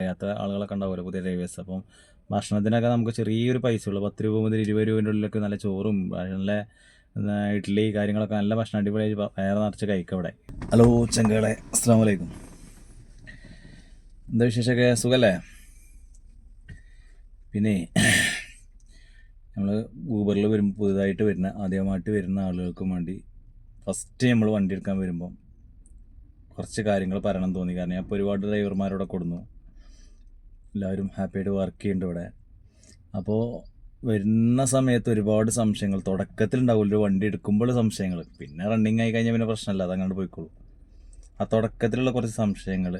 അറിയാത്ത ആളുകളൊക്കെ ഉണ്ടാവുമല്ലോ പുതിയ ഡ്രൈവേഴ്സ് അപ്പം ഭക്ഷണത്തിനൊക്കെ നമുക്ക് ചെറിയൊരു പൈസ ഉള്ളൂ പത്ത് രൂപ മുതൽ ഇരുപത് രൂപേന്റെ ഉള്ളിലൊക്കെ നല്ല ചോറും നല്ല ഇഡ്ഡലി കാര്യങ്ങളൊക്കെ നല്ല ഭക്ഷണം അടിപൊളിയായി വ- വയറ് നിറച്ച് കഴിക്കും ഇവിടെ ഹലോ ചെങ്കളെ അസ്സാം വലൈക്കും എന്താ വിശേഷമൊക്കെ? സുഖല്ലേ? പിന്നെ നമ്മൾ ഊബറിൽ വരുമ്പോൾ പുതുതായിട്ട് വരുന്ന ആദ്യമായിട്ട് വരുന്ന ആളുകൾക്കും വേണ്ടി ഫസ്റ്റ് നമ്മൾ വണ്ടി എടുക്കാൻ വരുമ്പം കുറച്ച് കാര്യങ്ങൾ പറയണം തോന്നി. കാരണം ഞാൻ ഇപ്പോൾ ഒരുപാട് ഡ്രൈവർമാരോടെ കൊടുന്നു. എല്ലാവരും ഹാപ്പിയായിട്ട് വർക്ക് ചെയ്യുന്നുണ്ട് ഇവിടെ. അപ്പോൾ വരുന്ന സമയത്ത് ഒരുപാട് സംശയങ്ങൾ തുടക്കത്തിൽ ഉണ്ടാവില്ല ഒരു വണ്ടി എടുക്കുമ്പോൾ സംശയങ്ങൾ. പിന്നെ റണ്ണിങ് ആയി കഴിഞ്ഞാൽ പിന്നെ പ്രശ്നമല്ല അതങ്ങോട്ട് പോയിക്കോളൂ. ആ തുടക്കത്തിലുള്ള കുറച്ച് സംശയങ്ങൾ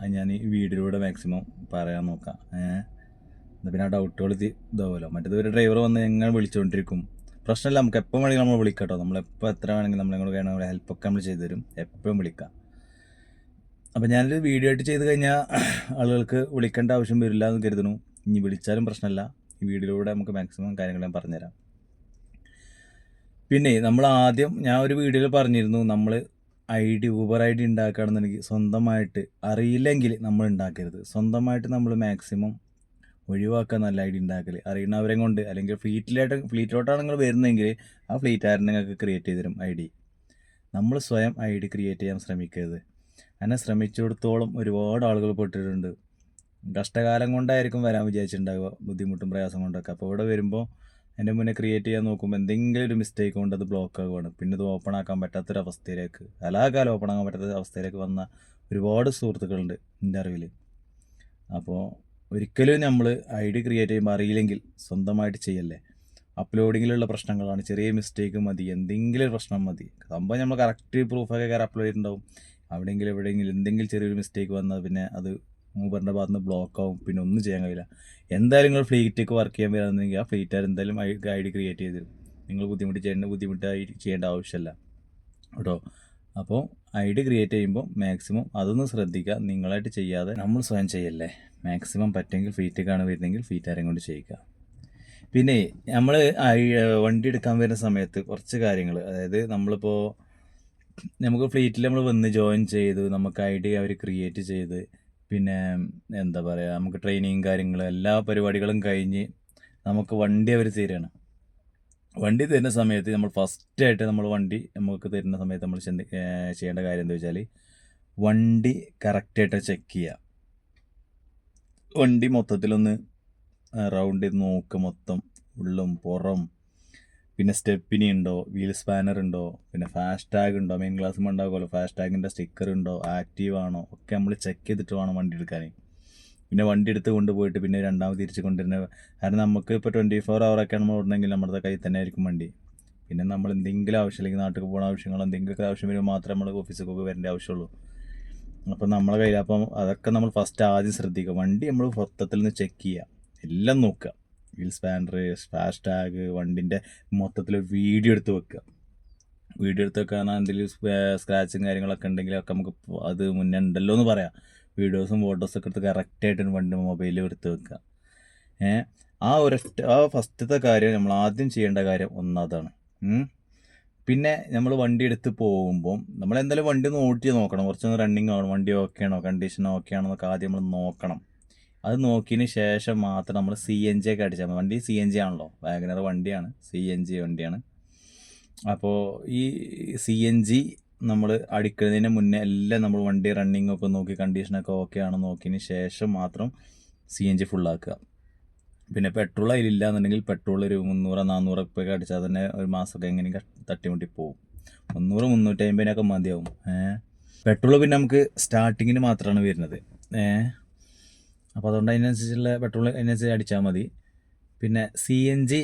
അത് ഞാൻ ഈ വീഡിയോയിലൂടെ മാക്സിമം പറയാൻ നോക്കാം. ഏഹ് പിന്നെ ആ ഡൗട്ടുകൾ ഇതാവുമല്ലോ. മറ്റേത് ഒരു ഡ്രൈവർ വന്ന് എങ്ങനെ വിളിച്ചുകൊണ്ടിരിക്കും പ്രശ്നമില്ല നമുക്ക് എപ്പോൾ വേണമെങ്കിലും നമ്മൾ വിളിക്കാം കേട്ടോ. നമ്മളെപ്പോൾ എത്ര വേണമെങ്കിലും നമ്മളെങ്ങോട്ട് വേണമെങ്കിൽ ഹെൽപ്പൊക്കെ നമ്മൾ ചെയ്തു തരും എപ്പോഴും വിളിക്കാം. അപ്പോൾ ഞാനൊരു വീഡിയോ ആയിട്ട് ചെയ്ത് കഴിഞ്ഞാൽ ആളുകൾക്ക് വിളിക്കേണ്ട ആവശ്യം വരില്ല എന്ന് കരുതുന്നു. ഇനി വിളിച്ചാലും പ്രശ്നമല്ല ഈ വീഡിയോയിലൂടെ നമുക്ക് മാക്സിമം കാര്യങ്ങൾ ഞാൻ പറഞ്ഞുതരാം. പിന്നെ നമ്മൾ ആദ്യം ഞാൻ ഒരു വീഡിയോയിൽ പറഞ്ഞിരുന്നു നമ്മൾ I D Uber I D ഉണ്ടാക്കുകയാണെന്നുണ്ടെങ്കിൽ സ്വന്തമായിട്ട് അറിയില്ലെങ്കിൽ നമ്മൾ ഉണ്ടാക്കരുത്. സ്വന്തമായിട്ട് നമ്മൾ മാക്സിമം ഒഴിവാക്കുക നല്ല ഐ ഡി ഉണ്ടാക്കൽ അറിയുന്നവരെ കൊണ്ട് അല്ലെങ്കിൽ ഫ്ലീറ്റിലായിട്ട് ഫ്ലീറ്റിലോട്ടാണ് നിങ്ങൾ വരുന്നതെങ്കിൽ ആ ഫ്ലീറ്റ് നിങ്ങൾക്ക് ക്രിയേറ്റ് ചെയ്ത് തരും ഐ ഡി. നമ്മൾ സ്വയം ഐ ഡി ക്രിയേറ്റ് ചെയ്യാൻ ശ്രമിക്കരുത്. അങ്ങനെ ശ്രമിച്ചിടത്തോളം ഒരുപാട് ആളുകൾ പെട്ടിട്ടുണ്ട്. കഷ്ടകാലം കൊണ്ടായിരിക്കും വരാൻ വിചാരിച്ചിട്ടുണ്ടാവുക ബുദ്ധിമുട്ടും പ്രയാസം കൊണ്ടൊക്കെ. അപ്പോൾ ഇവിടെ വരുമ്പോൾ എന്റെ മുന്നേ ക്രിയേറ്റ് ചെയ്യാൻ നോക്കുമ്പോൾ എന്തെങ്കിലും ഒരു മിസ്റ്റേക്ക് കൊണ്ട് അത് ബ്ലോക്ക് ആകുവാണ്. പിന്നെ ഇത് ഓപ്പൺ ആക്കാൻ പറ്റാത്തൊരവസ്ഥയിലേക്ക് കലാകാലം ഓപ്പൺ ആക്കാൻ പറ്റാത്ത അവസ്ഥയിലേക്ക് വന്ന ഒരുപാട് സുഹൃത്തുക്കളുണ്ട് എന്റെ അറിവിൽ. അപ്പോൾ ഒരിക്കലും നമ്മൾ ഐ ഡി ക്രിയേറ്റ് ചെയ്യുമ്പോൾ അറിയില്ലെങ്കിൽ സ്വന്തമായിട്ട് ചെയ്യല്ലേ? അപ്ലോഡിങ്ങിലുള്ള പ്രശ്നങ്ങളാണ്. ചെറിയ മിസ്റ്റേക്ക് മതി എന്തെങ്കിലും പ്രശ്നം മതി. സംഭവം നമ്മൾ കറക്റ്റ് പ്രൂഫൊക്കെ കയറി അപ്ലോഡ് ചെയ്തിട്ടുണ്ടാവും. അവിടെയെങ്കിലും എവിടെയെങ്കിലും എന്തെങ്കിലും ചെറിയൊരു മിസ്റ്റേക്ക് വന്നാൽ പിന്നെ അത് മൂബറിന്റെ ഭാഗത്ത് നിന്ന് ബ്ലോക്ക് ആവും. പിന്നെ ഒന്നും ചെയ്യാൻ കഴിയില്ല. എന്തായാലും നിങ്ങൾ ഫ്ലീറ്റൊക്കെ വർക്ക് ചെയ്യാൻ വരാമെന്നുണ്ടെങ്കിൽ ആ ഫ്ലീറ്റാർ എന്തായാലും ഐ ഡി ക്രിയേറ്റ് ചെയ്ത് നിങ്ങൾ ബുദ്ധിമുട്ട് ചെയ്യേണ്ട ബുദ്ധിമുട്ടായി ചെയ്യേണ്ട ആവശ്യമില്ല. കേട്ടോ? അപ്പോൾ ഐ ഡി ക്രിയേറ്റ് ചെയ്യുമ്പോൾ മാക്സിമം അതൊന്ന് ശ്രദ്ധിക്കുക. നിങ്ങളായിട്ട് ചെയ്യാതെ നമ്മൾ സ്വയം ചെയ്യല്ലേ? മാക്സിമം പറ്റുമെങ്കിൽ ഫീറ്റൊക്കെയാണ് വരുന്നെങ്കിൽ ഫീറ്റാരെയും കൊണ്ട് ചെയ്യുക. പിന്നെ നമ്മൾ വണ്ടി എടുക്കാൻ വരുന്ന സമയത്ത് കുറച്ച് കാര്യങ്ങൾ അതായത് നമ്മളിപ്പോൾ നമുക്ക് ഫ്ലീറ്റിൽ നമ്മൾ വന്ന് ജോയിൻ ചെയ്തു നമുക്ക് ഐ ഡി അവർ ക്രിയേറ്റ് ചെയ്ത് പിന്നെ എന്താ പറയുക നമുക്ക് ട്രെയിനിങ് കാര്യങ്ങൾ എല്ലാ പരിപാടികളും കഴിഞ്ഞ് നമുക്ക് വണ്ടി അവർ തരികയാണ് വണ്ടി തരുന്ന സമയത്ത് നമ്മൾ ഫസ്റ്റായിട്ട് നമ്മൾ വണ്ടി നമുക്ക് തരുന്ന സമയത്ത് നമ്മൾ ചെന്ന് ചെയ്യേണ്ട കാര്യം എന്താ വെച്ചാൽ വണ്ടി കറക്റ്റായിട്ട് ചെക്ക് ചെയ്യുക വണ്ടി മൊത്തത്തിലൊന്ന് റൗണ്ട് ചെയ്ത് നോക്കുക മൊത്തം ഉള്ളും പുറം പിന്നെ സ്റ്റെപ്പിനി ഉണ്ടോ വീൽ സ്പാനർ ഉണ്ടോ പിന്നെ ഫാസ്റ്റ് ടാഗ് ഉണ്ടോ മെയിൻ ക്ലാസ്സും ഉണ്ടാകുമല്ലോ ഫാസ്റ്റ് ടാഗിന്റെ സ്റ്റിക്കർ ഉണ്ടോ ആക്റ്റീവ് ആണോ ഒക്കെ നമ്മൾ ചെക്ക് ചെയ്തിട്ട് വേണം വണ്ടി എടുക്കാൻ. പിന്നെ വണ്ടി എടുത്ത് കൊണ്ടുപോയിട്ട് പിന്നെ രണ്ടാമത് തിരിച്ച് കൊണ്ടുവരുന്നത് കാരണം നമുക്ക് ഇപ്പോൾ ട്വന്റി ഫോർ അവറൊക്കെ നമ്മൾ ഓടണമെങ്കിൽ നമ്മുടെ കയ്യിൽ തന്നെ ആയിരിക്കും വണ്ടി. പിന്നെ നമ്മൾ എന്തെങ്കിലും ആവശ്യം അല്ലെങ്കിൽ നാട്ടിൽ പോകുന്ന ആവശ്യങ്ങൾ എന്തെങ്കിലുമൊക്കെ ആവശ്യം വരുമ്പോൾ മാത്രമേ നമ്മൾ ഓഫീസിലേക്ക് വരേണ്ട ആവശ്യമുള്ളൂ. അപ്പം നമ്മളെ കയ്യിൽ അപ്പം അതൊക്കെ നമ്മൾ ഫസ്റ്റ് ആദ്യം ശ്രദ്ധിക്കുക. വണ്ടി നമ്മൾ മൊത്തത്തിൽ നിന്ന് ചെക്ക് ചെയ്യുക. എല്ലാം നോക്കുക. വീൽ ബാനറ് ഫാസ്റ്റ് ടാഗ് വണ്ടിന്റെ മൊത്തത്തിൽ വീഡിയോ എടുത്ത് വെക്കുക. വീഡിയോ എടുത്ത് വെക്കാൻ എന്തെങ്കിലും സ്ക്രാച്ചും കാര്യങ്ങളൊക്കെ ഉണ്ടെങ്കിൽ ഒക്കെ നമുക്ക് അത് മുന്നേ ഉണ്ടല്ലോ എന്ന് പറയാം. വീഡിയോസും ഫോട്ടോസും ഒക്കെ എടുത്ത് കറക്റ്റായിട്ട് വണ്ടി മൊബൈലിൽ എടുത്ത് വെക്കുക. ഏ ആ ഒരൊറ്റ ആ ഫസ്റ്റത്തെ കാര്യം നമ്മൾ ആദ്യം ചെയ്യേണ്ട കാര്യം ഒന്നതാണ്. പിന്നെ നമ്മൾ വണ്ടി എടുത്ത് പോകുമ്പോൾ നമ്മൾ എന്തായാലും വണ്ടി ഒന്ന് ഓട്ടി നോക്കണം. കുറച്ചൊന്ന് റണ്ണിങ് ആവണം വണ്ടി ഓക്കെ ആണോ കണ്ടീഷൻ ഓക്കെ ആണോ എന്നൊക്കെ ആദ്യം നമ്മൾ നോക്കണം. അത് നോക്കിയതിന് ശേഷം മാത്രം നമ്മൾ സി എൻ ജി ഒക്കെ അടിച്ചാൽ മതി. വണ്ടി സി എൻ ജി ആണല്ലോ. വാഗനർ വണ്ടിയാണ്. സി എൻ ജി വണ്ടിയാണ്. അപ്പോൾ ഈ സി എൻ ജി നമ്മൾ അടിക്കുന്നതിന് മുന്നേ എല്ലാം നമ്മൾ വണ്ടി റണ്ണിങ് ഒക്കെ നോക്കി കണ്ടീഷനൊക്കെ ഓക്കെ ആണോ നോക്കിയതിന് ശേഷം മാത്രം സി എൻ ജി ഫുള്ളാക്കുക പിന്നെ പെട്രോൾ അതിലില്ല എന്നുണ്ടെങ്കിൽ പെട്രോൾ ഒരു മുന്നൂറ് നാനൂറ് ഒക്കെ അടിച്ചാൽ തന്നെ ഒരു മാസമൊക്കെ എങ്ങനെ തട്ടിമുട്ടി പോകും മുന്നൂറ് മുന്നൂറ്റി അമ്പതിനൊക്കെ മതിയാവും പെട്രോൾ പിന്നെ നമുക്ക് സ്റ്റാർട്ടിങ്ങിന് മാത്രമാണ് വരുന്നത്. ഏഹ് അപ്പോൾ അതുകൊണ്ട് അതിനനുസരിച്ചുള്ള പെട്രോൾ അതിനനുസരിച്ച് അടിച്ചാൽ മതി. പിന്നെ സി എൻ ജി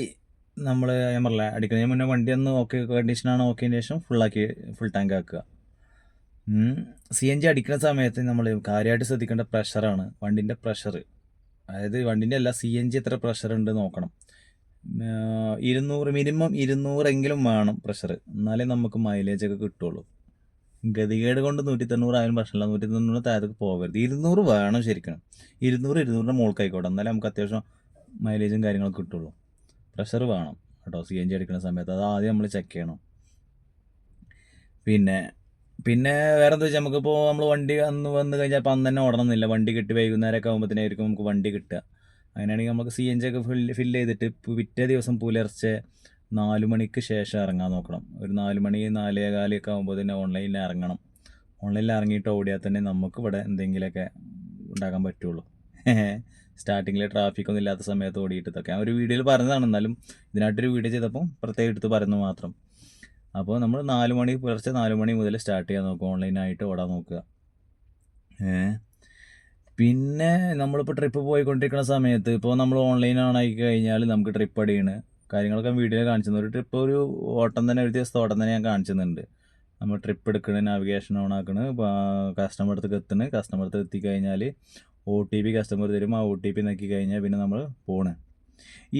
നമ്മൾ ഞാൻ പറഞ്ഞില്ല അടിക്കുന്നതിന് മുന്നേ വണ്ടി ഒന്ന് ഓക്കെ കണ്ടീഷനാണ് ഓക്കെ ശേഷം ഫുള്ളാക്കി ഫുൾ ടാങ്ക് ആക്കുക. സി എൻ ജി അടിക്കുന്ന സമയത്ത് നമ്മൾ കാര്യമായിട്ട് ശ്രദ്ധിക്കേണ്ട പ്രഷറാണ് വണ്ടിന്റെ പ്രഷർ അതായത് വണ്ടിന്റെ അല്ല സി എൻ ജി എത്ര പ്രഷർ ഉണ്ട് നോക്കണം. ഇരുന്നൂറ് മിനിമം ഇരുന്നൂറെങ്കിലും വേണം പ്രഷർ എന്നാലേ നമുക്ക് മൈലേജ് ഒക്കെ കിട്ടുള്ളൂ. ഗതികേട് കൊണ്ട് നൂറ്റി തൊണ്ണൂറായാലും പ്രശ്നമില്ല. നൂറ്റി തൊണ്ണൂറ് താഴത്തേക്ക് പോകരുത്. ഇരുന്നൂറ് വേണം ശരിക്കും. ഇരുന്നൂറ് ഇരുന്നൂറിന്റെ മുകൾക്കായിക്കോട്ടെ എന്നാലേ നമുക്ക് അത്യാവശ്യം മൈലേജും കാര്യങ്ങളൊക്കെ കിട്ടുള്ളൂ. പ്രഷർ വേണം കേട്ടോ. സി എൻ ജി എടുക്കുന്ന സമയത്ത് അത് ആദ്യം നമ്മൾ ചെക്ക് ചെയ്യണം. പിന്നെ പിന്നെ വേറെ എന്താ വെച്ചാൽ നമുക്കിപ്പോൾ നമ്മൾ വണ്ടി അന്ന് വന്നു കഴിഞ്ഞാൽ അപ്പം അന്ന് തന്നെ ഓടണമെന്നില്ല വണ്ടി കിട്ടി വൈകുന്നേരമൊക്കെ ആകുമ്പോഴത്തേനായിരിക്കും നമുക്ക് വണ്ടി കിട്ടുക. അങ്ങനെയാണെങ്കിൽ നമുക്ക് സി എൻ ജി ഒക്കെ ഫിൽ ഫില്ല് ചെയ്തിട്ട് പിറ്റേ ദിവസം പുലർച്ചെ നാല് മണിക്ക് ശേഷം ഇറങ്ങാൻ നോക്കണം. ഒരു നാല് മണി നാലേ കാലൊക്കെ ആകുമ്പോൾ തന്നെ ഓൺലൈനിൽ ഇറങ്ങണം. ഓൺലൈനിൽ ഇറങ്ങിയിട്ട് ഓടിയാൽ തന്നെ നമുക്ക് ഇവിടെ എന്തെങ്കിലുമൊക്കെ ഉണ്ടാക്കാൻ പറ്റുള്ളൂ. സ്റ്റാർട്ടിങ്ങിൽ ട്രാഫിക് ഒന്നും ഇല്ലാത്ത സമയത്ത് ഓടിയിട്ട് ഇതൊക്കെ. ആ ഒരു വീഡിയോയിൽ പറഞ്ഞതാണ്. എന്നാലും ഇതിനായിട്ടൊരു വീഡിയോ ചെയ്തപ്പോൾ പ്രത്യേകം എടുത്ത് പറയുന്നത് മാത്രം. അപ്പോൾ നമ്മൾ നാല് മണി പുലർച്ചെ നാല് മണി മുതൽ സ്റ്റാർട്ട് ചെയ്യാൻ നോക്കുക. ഓൺലൈനായിട്ട് ഓടാൻ നോക്കുക. പിന്നെ നമ്മളിപ്പോൾ ട്രിപ്പ് പോയിക്കൊണ്ടിരിക്കുന്ന സമയത്ത് ഇപ്പോൾ നമ്മൾ ഓൺലൈനാണ് ആയി കഴിഞ്ഞാൽ നമുക്ക് ട്രിപ്പ് അടിയാണ്. കാര്യങ്ങളൊക്കെ വീഡിയോ കാണിച്ചു ഒരു ട്രിപ്പ് ഒരു ഓട്ടം തന്നെ ഒരു ദിവസത്തെ ഓട്ടം തന്നെ ഞാൻ കാണിച്ചു തന്നിട്ടുണ്ട് നമ്മൾ ട്രിപ്പ് എടുക്കണ നാവിഗേഷൻ ഓൺ ആക്കണ് കസ്റ്റമർ അടുത്തേക്ക് എത്തണ്. കസ്റ്റമർ അടുത്ത് എത്തിക്കഴിഞ്ഞാൽ ഒ ടി പി കസ്റ്റമർ തരും. ആ ഒ ടി പി നോക്കി കഴിഞ്ഞാൽ പിന്നെ നമ്മൾ പോണ്.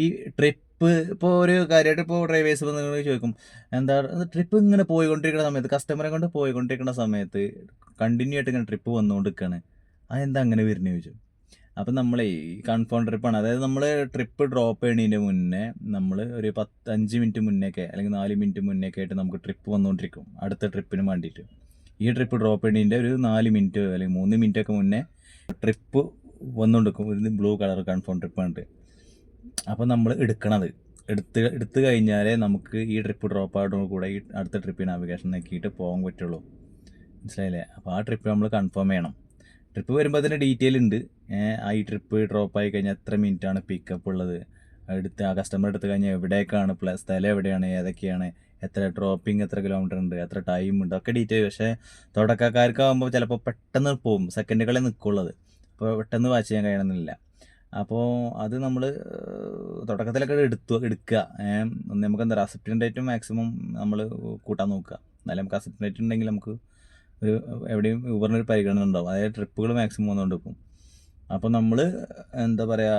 ഈ ട്രിപ്പ് ഇപ്പോൾ ഒരു കാര്യമായിട്ട് ഇപ്പോൾ ഡ്രൈവേഴ്സ് നിങ്ങൾ ചോദിക്കും എന്താ ട്രിപ്പ് ഇങ്ങനെ പോയിക്കൊണ്ടിരിക്കുന്ന സമയത്ത് കസ്റ്റമറെ കൊണ്ട് പോയിക്കൊണ്ടിരിക്കുന്ന സമയത്ത് കണ്ടിന്യൂ ആയിട്ട് ഇങ്ങനെ ട്രിപ്പ് വന്നുകൊണ്ടിരിക്കുകയാണ് അതെന്താ അങ്ങനെ വരുന്നത് ചോദിച്ചു. അപ്പം നമ്മളെ കൺഫേം ട്രിപ്പാണ് അതായത് നമ്മൾ ട്രിപ്പ് ഡ്രോപ്പ് ചെയ്യണതിന്റെ മുന്നേ നമ്മൾ ഒരു പത്ത് അഞ്ച് മിനിറ്റ് മുന്നേക്കെ അല്ലെങ്കിൽ നാല് മിനിറ്റ് മുന്നേക്കെ ആയിട്ട് നമുക്ക് ട്രിപ്പ് വന്നുകൊണ്ടിരിക്കും അടുത്ത ട്രിപ്പിന് വേണ്ടിയിട്ട് ഈ ട്രിപ്പ് ഡ്രോപ്പ് ചെയ്യണതിന്റെ ഒരു നാല് മിനിറ്റ് അല്ലെങ്കിൽ മൂന്ന് മിനിറ്റ് ഒക്കെ മുന്നേ ട്രിപ്പ് വന്നുകൊണ്ടിരിക്കും ഒരു ബ്ലൂ കളർ കൺഫേം ട്രിപ്പ് ഉണ്ട് അപ്പോൾ നമ്മൾ എടുക്കണത് എടുത്ത് എടുത്ത് കഴിഞ്ഞാലേ നമുക്ക് ഈ ട്രിപ്പ് ഡ്രോപ്പ് ആയതോട് കൂടെ ഈ അടുത്ത ട്രിപ്പ് നാവിഗേഷൻ നോക്കിയിട്ട് പോകാൻ പറ്റുള്ളൂ. മനസ്സിലായില്ലേ? അപ്പോൾ ആ ട്രിപ്പ് നമ്മൾ കൺഫേം ചെയ്യണം. ട്രിപ്പ് വരുമ്പോൾ അതിന്റെ ഡീറ്റെയിൽ ഉണ്ട് ആ ഈ ട്രിപ്പ് ഡ്രോപ്പ് ആയി കഴിഞ്ഞാൽ എത്ര മിനിറ്റ് ആണ് പിക്കപ്പ് ഉള്ളത്? എടുത്ത് ആ കസ്റ്റമർ എടുത്ത് കഴിഞ്ഞാൽ എവിടേക്കാണ്? പ്ല സ്ഥലം എവിടെയാണ്? ഏതൊക്കെയാണ്? എത്ര ഡ്രോപ്പിംഗ് എത്ര കിലോമീറ്റർ ഉണ്ട് എത്ര ടൈം ഉണ്ട് ഒക്കെ ഡീറ്റെയിൽ പക്ഷേ തുടക്കക്കാർക്കാകുമ്പോൾ ചിലപ്പോൾ പെട്ടെന്ന് പോകും സെക്കൻഡുകളെ നിൽക്കുള്ളത് അപ്പോൾ പെട്ടെന്ന് വാച്ച് ചെയ്യാൻ കഴിയണമെന്നില്ല അപ്പോൾ അത് നമ്മൾ തുടക്കത്തിലൊക്കെ എടുത്തു എടുക്കുക നമുക്ക് എന്താ പറയുക അസെപ്റ്റൻ ഡേറ്റും മാക്സിമം നമ്മൾ കൂട്ടാൻ നോക്കുക എന്നാലും നമുക്ക് അസെപ്റ്റൻ ഡേറ്റ് ഉണ്ടെങ്കിൽ നമുക്ക് ഒരു എവിടെയും ഊബറിന് ഒരു പരിഗണന ഉണ്ടാവും. അതായത് ട്രിപ്പുകൾ മാക്സിമം വന്നുകൊണ്ടിരിക്കും അപ്പോൾ നമ്മൾ എന്താ പറയുക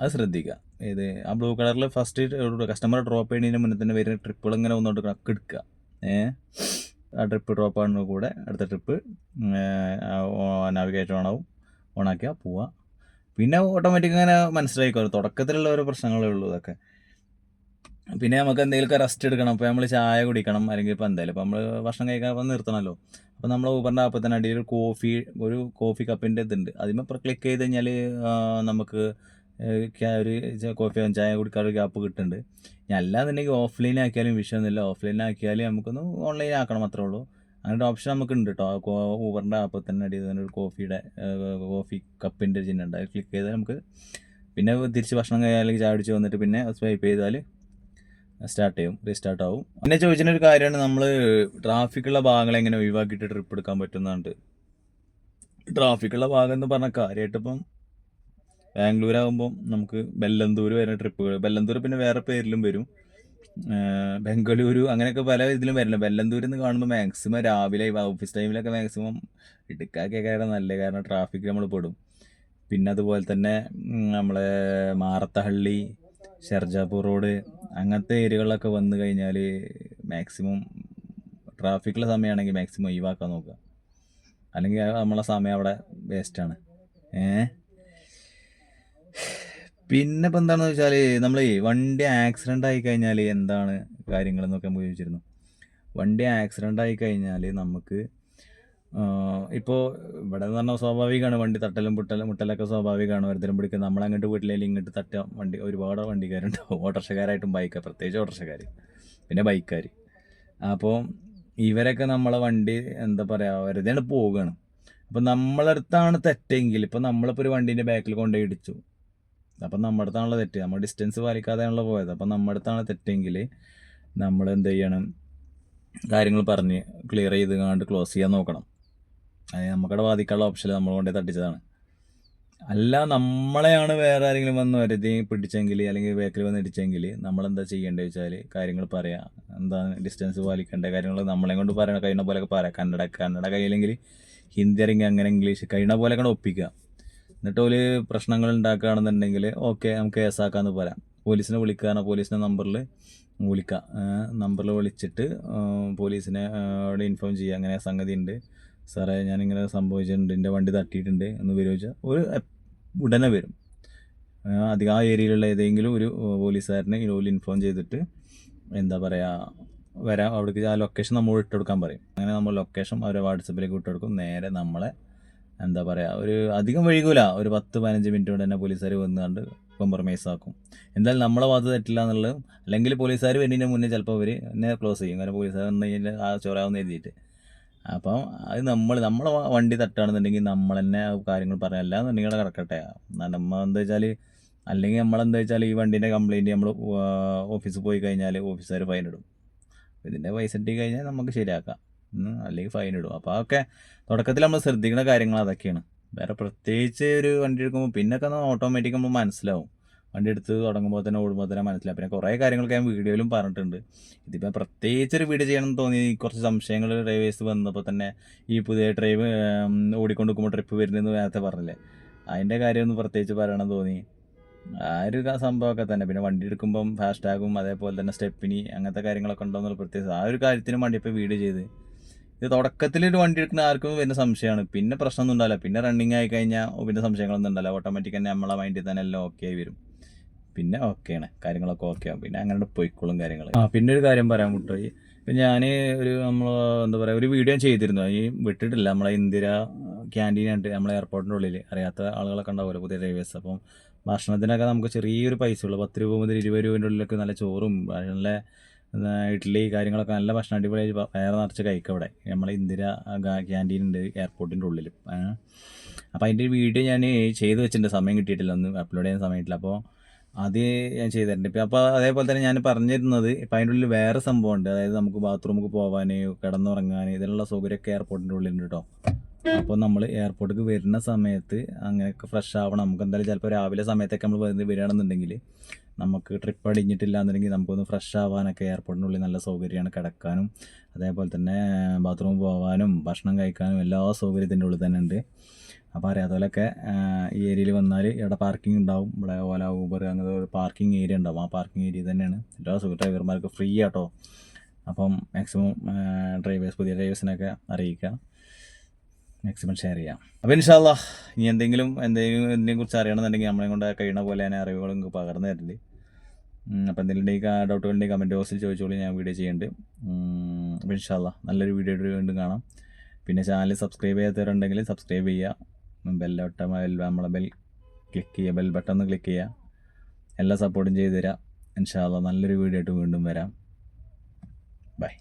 അത് ശ്രദ്ധിക്കുക ഇത് ആ ബ്ലൂ കളറിൽ ഫസ്റ്റ് കസ്റ്റമർ ഡ്രോപ്പ് ചെയ്യുന്നതിന് മുന്നേ തന്നെ വരുന്ന ട്രിപ്പുകൾ ഇങ്ങനെ വന്നുകൊണ്ട് എടുക്കുക ഏഹ് ആ ട്രിപ്പ് ഡ്രോപ്പ് ആകുന്ന കൂടെ അടുത്ത ട്രിപ്പ് നാവിഗേറ്റ് ഓണാവും ഓണാക്കിയാൽ പോവുക പിന്നെ ഓട്ടോമാറ്റിക് അങ്ങനെ മനസ്സിലായിക്കോളും തുടക്കത്തിലുള്ള ഓരോ പ്രശ്നങ്ങളേ ഉള്ളൂ ഇതൊക്കെ. പിന്നെ നമുക്ക് എന്തെങ്കിലുമൊക്കെ റെസ്റ്റ് എടുക്കണം. അപ്പോൾ നമ്മൾ ചായ കുടിക്കണം. അല്ലെങ്കിൽ ഇപ്പോൾ എന്തായാലും ഇപ്പോൾ നമ്മൾ ഭക്ഷണം കഴിക്കാൻ നിർത്തണമല്ലോ അപ്പോൾ നമ്മൾ ഊബറിന്റെ ആപ്പിൽ തന്നെ അടിയിൽ ഒരു കോഫി ഒരു കോഫി കപ്പിന്റെ ഇതുണ്ട്. അതിന്മേൽ ഇപ്പോൾ ക്ലിക്ക് ചെയ്ത് കഴിഞ്ഞാൽ നമുക്ക് ഒരു കോഫി ചായ കുടിക്കാൻ ഒരു ഗ്യാപ്പ് കിട്ടുന്നുണ്ട്. ഞാൻ അല്ലാന്നുണ്ടെങ്കിൽ ഓഫ്ലൈൻ ആക്കിയാലും വിഷയമൊന്നുമില്ല ഓഫ്ലൈൻ ആക്കിയാൽ നമുക്കൊന്ന് ഓൺലൈൻ ആക്കണം മാത്രമേ ഉള്ളൂ. അങ്ങനെ ഒരു ഓപ്ഷൻ നമുക്ക് ഉണ്ട് കേട്ടോ ഊബറിന്റെ ആപ്പിൽ തന്നെ അടിയിൽ തന്നെ ഒരു കോഫിയുടെ കോഫി കപ്പിന്റെ ചിഹ്നം ഉണ്ട്. അത് ക്ലിക്ക് ചെയ്താൽ നമുക്ക് പിന്നെ തിരിച്ച് ഭക്ഷണം കഴിയാൻ അല്ലെങ്കിൽ ചായ അടിച്ച് വന്നിട്ട് പിന്നെ സ്വൈപ്പ് ചെയ്താൽ സ്റ്റാർട്ട് ചെയ്യും റീസ്റ്റാർട്ട് ആവും. പിന്നെ ചോദിച്ചിട്ട് ഒരു കാര്യമാണ് നമ്മൾ ട്രാഫിക്കുള്ള ഭാഗങ്ങൾ എങ്ങനെ ഒഴിവാക്കിയിട്ട് ട്രിപ്പ് എടുക്കാൻ പറ്റുന്നുണ്ട് ട്രാഫിക്കുള്ള ഭാഗം എന്ന് പറഞ്ഞാൽ കാര്യമായിട്ട് ഇപ്പം ബാംഗ്ലൂർ ആകുമ്പം നമുക്ക് ബെല്ലന്തൂർ വരെ ട്രിപ്പുകൾ ബെല്ലന്തൂർ പിന്നെ വേറെ പേരിലും വരും. ബംഗളൂരു അങ്ങനെയൊക്കെ പല ഇതിലും വരില്ല. ബെല്ലന്തൂരിൽ നിന്ന് കാണുമ്പോൾ മാക്സിമം രാവിലെ ഓഫീസ് ടൈമിലൊക്കെ മാക്സിമം ഇടുക്കാക്കിയൊക്കെ നല്ല കാരണം ട്രാഫിക് നമ്മൾ പെടും. പിന്നെ അതുപോലെ തന്നെ നമ്മളെ മാറത്തഹള്ളി ഷെർജാപൂർ റോഡ് അങ്ങനത്തെ ഏരിയകളിലൊക്കെ വന്നു കഴിഞ്ഞാൽ മാക്സിമം ട്രാഫിക്കുള്ള സമയമാണെങ്കിൽ മാക്സിമം ഒഴിവാക്കാൻ നോക്കുക. അല്ലെങ്കിൽ നമ്മളെ സമയം അവിടെ വേസ്റ്റാണ് ഏ? പിന്നെ ഇപ്പം എന്താണെന്ന് വെച്ചാൽ നമ്മൾ വണ്ടി ആക്സിഡന്റ് ആയി കഴിഞ്ഞാൽ എന്താണ് കാര്യങ്ങളെന്നൊക്കെ നമുക്ക് ചോദിച്ചിരുന്നു. വണ്ടി ആക്സിഡന്റ് ആയി കഴിഞ്ഞാൽ നമുക്ക് ഇപ്പോൾ ഇവിടെ എന്ന് പറഞ്ഞാൽ സ്വാഭാവികമാണ് വണ്ടി തട്ടലും പുട്ടലും മുട്ടലൊക്കെ സ്വാഭാവികമാണ് ഒരുത്തരം പിടിക്കുക നമ്മളങ്ങോട്ട് വീട്ടിലേക്ക് ഇങ്ങോട്ട് തട്ട വണ്ടി ഒരുപാട് വണ്ടിക്കാരുണ്ടാവും ഓട്ടർഷക്കാരായിട്ടും ബൈക്ക് പ്രത്യേകിച്ച് ഓട്ടർഷക്കാർ പിന്നെ ബൈക്കാർ അപ്പോൾ ഇവരൊക്കെ നമ്മളെ വണ്ടി എന്താ പറയുക വെറുതെയാണ് പോവുകയാണ് അപ്പം നമ്മളടുത്താണ് തെറ്റെങ്കിൽ ഇപ്പം നമ്മളിപ്പോൾ ഒരു വണ്ടീന്റെ ബാക്കിൽ കൊണ്ടുപോയി ഇടിച്ചു. അപ്പം നമ്മുടെ അടുത്താണല്ലോ തെറ്റ്. നമ്മൾ ഡിസ്റ്റൻസ് പാലിക്കാതെയാണല്ലോ പോയത്. അപ്പം നമ്മുടെ അടുത്താണ് തെറ്റെങ്കിൽ നമ്മൾ എന്ത് ചെയ്യണം കാര്യങ്ങൾ പറഞ്ഞ് ക്ലിയർ ചെയ്ത് കണ്ട് ക്ലോസ് ചെയ്യാൻ നോക്കണം. അത് നമുക്കവിടെ വാദിക്കാനുള്ള ഓപ്ഷൻ നമ്മൾ കൊണ്ടേ തട്ടിച്ചതാണ്. അല്ല നമ്മളെയാണ് വേറെ ആരെങ്കിലും വന്ന് വരുതി പിടിച്ചെങ്കിൽ അല്ലെങ്കിൽ ബേക്കിൽ വന്ന് ഇടിച്ചെങ്കിൽ നമ്മളെന്താ ചെയ്യേണ്ടത് വെച്ചാൽ കാര്യങ്ങൾ പറയാം. എന്താണ് ഡിസ്റ്റൻസ് പാലിക്കേണ്ട? കാര്യങ്ങൾ നമ്മളെ കൊണ്ട് പറയണ. കഴിയുന്ന പോലെയൊക്കെ പറയാം കന്നഡ കന്നഡ കയ്യില്ലെങ്കിൽ ഹിന്ദി അറിയാം അങ്ങനെ ഇംഗ്ലീഷ് കഴിയുന്ന പോലെ കൂടെ ഒപ്പിക്കുക എന്നിട്ട് ഒരു പ്രശ്നങ്ങൾ ഉണ്ടാക്കുകയാണെന്നുണ്ടെങ്കിൽ ഓക്കെ നമുക്ക് കേസാക്കാമെന്ന് പറയാം. പോലീസിനെ വിളിക്കുക പോലീസിന്റെ നമ്പറിൽ വിളിക്കുക നമ്പറിൽ വിളിച്ചിട്ട് പോലീസിനെ ഇൻഫോം ചെയ്യുക അങ്ങനെ സംഗതി ഉണ്ട് സാറേ ഞാനിങ്ങനെ സംഭവിച്ചിട്ടുണ്ട് എന്റെ വണ്ടി തട്ടിയിട്ടുണ്ട് എന്ന് വരുമോ ഒരു ഉടനെ വരും. അധികം ആ ഏരിയയിലുള്ള ഏതെങ്കിലും ഒരു പോലീസുകാരനെ ഇതുപോലെ ഇൻഫോം ചെയ്തിട്ട് എന്താ പറയുക വരാം അവിടേക്ക് ആ ലൊക്കേഷൻ നമ്മൾ ഇട്ടുകൊടുക്കാൻ പറയും. അങ്ങനെ നമ്മൾ ലൊക്കേഷൻ അവരെ വാട്സപ്പിലേക്ക് ഇട്ടുകൊടുക്കും നേരെ നമ്മളെ എന്താ പറയുക ഒരു അധികം വൈകൂല ഒരു പത്ത് പതിനഞ്ച് മിനിറ്റ് കൊണ്ട് തന്നെ പോലീസുകാർ വന്നുകൊണ്ട് കോംപ്രമൈസ് ആക്കും എന്തായാലും നമ്മളെ ഭാഗത്ത് തെറ്റില്ല എന്നുള്ളത് അല്ലെങ്കിൽ പോലീസുകാർ വരുന്നതിന് മുന്നേ ചിലപ്പോൾ അവർ എന്നെ ക്ലോസ് ചെയ്യും. കാരണം പോലീസുകാർ വന്നു കഴിഞ്ഞാൽ ആ ചോറാവുന്ന എഴുതിയിട്ട്. അപ്പം അത് നമ്മൾ നമ്മളെ വണ്ടി തട്ടുകയാണെന്നുണ്ടെങ്കിൽ നമ്മൾ തന്നെ കാര്യങ്ങൾ പറയാം. അല്ലാന്നുണ്ടെങ്കിൽ അവിടെ കിടക്കട്ടെ. നമ്മൾ എന്താ വെച്ചാൽ അല്ലെങ്കിൽ നമ്മളെന്താ വെച്ചാൽ ഈ വണ്ടീന്റെ കംപ്ലയിന്റ് നമ്മൾ ഓഫീസിൽ പോയി കഴിഞ്ഞാൽ ഓഫീസുകാർ ഫൈൻ ഇടും. ഇതിന്റെ പൈസ ഇട്ടി കഴിഞ്ഞാൽ നമുക്ക് ശരിയാക്കാം. അല്ലെങ്കിൽ ഫൈൻ ഇടും. അപ്പോൾ അതൊക്കെ തുടക്കത്തിൽ നമ്മൾ ശ്രദ്ധിക്കുന്ന കാര്യങ്ങൾ അതൊക്കെയാണ്. വേറെ പ്രത്യേകിച്ച് ഒരു വണ്ടി എടുക്കുമ്പോൾ പിന്നൊക്കെ ഓട്ടോമാറ്റിക് നമ്മൾ മനസ്സിലാവും. വണ്ടി എടുത്ത് തുടങ്ങുമ്പോൾ തന്നെ ഓടുമ്പോൾ തന്നെ മനസ്സിലായി പിന്നെ കുറേ കാര്യങ്ങളൊക്കെ ഞാൻ വീഡിയോയിലും പറഞ്ഞിട്ടുണ്ട്. ഇതിപ്പോൾ പ്രത്യേകിച്ച് ഒരു വീഡിയോ ചെയ്യണമെന്ന് തോന്നി. കുറച്ച് സംശയങ്ങൾ ഡ്രൈവേഴ്സ് വന്നപ്പോൾ തന്നെ ഈ പുതിയ ഡ്രൈവ് ഓടിക്കൊണ്ട് നിൽക്കുമ്പോൾ ട്രിപ്പ് വരുന്നതെന്ന് നേരത്തെ പറഞ്ഞില്ലേ? അതിന്റെ കാര്യമൊന്നും പ്രത്യേകിച്ച് പറയണം തോന്നി. ആ ഒരു സംഭവമൊക്കെ തന്നെ. പിന്നെ വണ്ടി എടുക്കുമ്പം ഫാസ്റ്റാഗും അതേപോലെ തന്നെ സ്റ്റെപ്പിനി അങ്ങനത്തെ കാര്യങ്ങളൊക്കെ ഉണ്ടോയെന്നുള്ള പ്രത്യേകിച്ച് ആ ഒരു കാര്യത്തിനും വണ്ടി ഇപ്പോൾ വീഡിയോ ചെയ്ത്. ഇത് തുടക്കത്തിൽ ഒരു വണ്ടി എടുക്കുന്ന ആർക്കും വരുന്ന സംശയമാണ്. പിന്നെ പ്രശ്നമൊന്നും ഉണ്ടാവില്ല. പിന്നെ റണ്ണിങ് ആയി കഴിഞ്ഞാൽ പിന്നെ സംശയങ്ങളൊന്നും ഉണ്ടാവില്ല. ഓട്ടോമാറ്റിക് തന്നെ നമ്മളെ മൈൻഡിൽ തന്നെ എല്ലാം ഓക്കെ ആയി വരും. പിന്നെ ഓക്കെയാണ് കാര്യങ്ങളൊക്കെ ഓക്കെ ആവും. പിന്നെ അങ്ങനെ പോയിക്കോളും കാര്യങ്ങൾ ആ പിന്നെ ഒരു കാര്യം പറയാൻ വിട്ടുപോയി ഇപ്പം ഞാൻ ഒരു നമ്മൾ എന്താ പറയുക ഒരു വീഡിയോ ചെയ്തിരുന്നു. ഈ വിട്ടിട്ടില്ല. നമ്മളെ ഇന്ദിര ക്യാന്റീൻ ആയിട്ട് നമ്മളെ എയർപോർട്ടിന്റെ ഉള്ളിൽ അറിയാത്ത ആളുകളൊക്കെ ഉണ്ടാവുമല്ലോ പുതിയ ഡ്രൈവേഴ്സ് അപ്പം ഭക്ഷണത്തിനൊക്കെ നമുക്ക് ചെറിയൊരു പൈസ ഉള്ളൂ പത്ത് രൂപ മുതൽ ഇരുപത് രൂപേന്റെ ഉള്ളിലൊക്കെ നല്ല ചോറും നല്ല ഇഡ്ഡലി കാര്യങ്ങളൊക്കെ നല്ല ഭക്ഷണം അടിപൊളിയായി വേറെ നിറച്ച് കഴിക്കുക അവിടെ. നമ്മളെ ഇന്ദിര ക്യാന്റീൻ ഉണ്ട് എയർപോർട്ടിന്റെ ഉള്ളിൽ അപ്പോൾ അതിന്റെ വീഡിയോ ഞാൻ ചെയ്ത് വെച്ചിട്ടുണ്ട്. സമയം കിട്ടിയിട്ടില്ല. ഒന്ന് അപ്ലോഡ് ചെയ്യാൻ സമയമില്ല. അപ്പോൾ അത് ഞാൻ ചെയ്തിട്ടുണ്ട്. ഇപ്പം അപ്പോൾ അതേപോലെ തന്നെ ഞാൻ പറഞ്ഞിരുന്നത് ഇപ്പം അതിന്റെ ഉള്ളിൽ വേറെ സംഭവമുണ്ട്. അതായത് നമുക്ക് ബാത്റൂമിൽ പോകാൻ കിടന്നുറങ്ങാൻ ഇതിനുള്ള സൗകര്യമൊക്കെ എയർപോർട്ടിന്റെ ഉള്ളിലുണ്ട് കേട്ടോ അപ്പോൾ നമ്മൾ എയർപോർട്ടിലേക്ക് വരുന്ന സമയത്ത് അങ്ങനെയൊക്കെ ഫ്രഷ് ആവണം. നമുക്ക് എന്തായാലും ചിലപ്പോൾ രാവിലെ സമയത്തൊക്കെ നമ്മൾ വരുന്ന വരികയാണെന്നുണ്ടെങ്കിൽ നമുക്ക് ട്രിപ്പ് അടിഞ്ഞിട്ടില്ല എന്നുണ്ടെങ്കിൽ നമുക്കൊന്ന് ഫ്രഷ് ആവാനൊക്കെ എയർപോർട്ടിന്റെ ഉള്ളിൽ നല്ല സൗകര്യമാണ് കിടക്കാനും. അതേപോലെ തന്നെ ബാത്റൂം പോകാനും ഭക്ഷണം കഴിക്കാനും എല്ലാ സൗകര്യത്തിന്റെ ഉള്ളിൽ തന്നെ ഉണ്ട്. അപ്പോൾ അറിയാത്തവരൊക്കെ ഈ ഏരിയയിൽ വന്നാൽ ഇവിടെ പാർക്കിംഗ് ഉണ്ടാവും. ഇവിടെ ഓല ഊബർ അങ്ങനത്തെ ഒരു പാർക്കിംഗ് ഏരിയ ഉണ്ടാവും. ആ പാർക്കിംഗ് ഏരിയ തന്നെയാണ്. എല്ലാ സുഖ ഡ്രൈവർമാർക്ക് ഫ്രീ ആട്ടോ. അപ്പം മാക്സിമം ഡ്രൈവേഴ്സ് പുതിയ ഡ്രൈവേഴ്സിനൊക്കെ അറിയിക്കുക. മാക്സിമം ഷെയർ ചെയ്യാം. അപ്പോൾ ഇൻഷാല്ല ഇനി എന്തെങ്കിലും എന്തെങ്കിലും എന്തിനെ കുറിച്ച് അറിയണമെന്നുണ്ടെങ്കിൽ നമ്മളെ കൊണ്ട് കഴിയുന്ന പോലെ തന്നെ നിങ്ങൾക്ക് പകർന്നു തരുന്നുണ്ട് അപ്പോൾ എന്തെങ്കിലും ഉണ്ടെങ്കിൽ ഡൗട്ടുകൾ ഉണ്ടെങ്കിൽ കമന്റ് ബോക്സിൽ ചോദിച്ചോളൂ ഞാൻ വീഡിയോ ചെയ്യുന്നുണ്ട്. അപ്പോൾ ഇൻഷാല്ല നല്ലൊരു വീഡിയോ വീണ്ടും കാണാം. പിന്നെ ചാനൽ സബ്സ്ക്രൈബ് ചെയ്യാത്തവരുണ്ടെങ്കിൽ സബ്സ്ക്രൈബ് ചെയ്യുക ബെല്ലട്ട നമ്മളെ ബെൽ ക്ലിക്ക് ചെയ്യുക ബെൽ ബട്ടൺ ക്ലിക്ക് ചെയ്യുക എല്ലാ സപ്പോർട്ടും ചെയ്തു തരാം. ഇൻഷാല്ല നല്ലൊരു വീഡിയോ ആയിട്ട് വീണ്ടും വരാം. ബൈ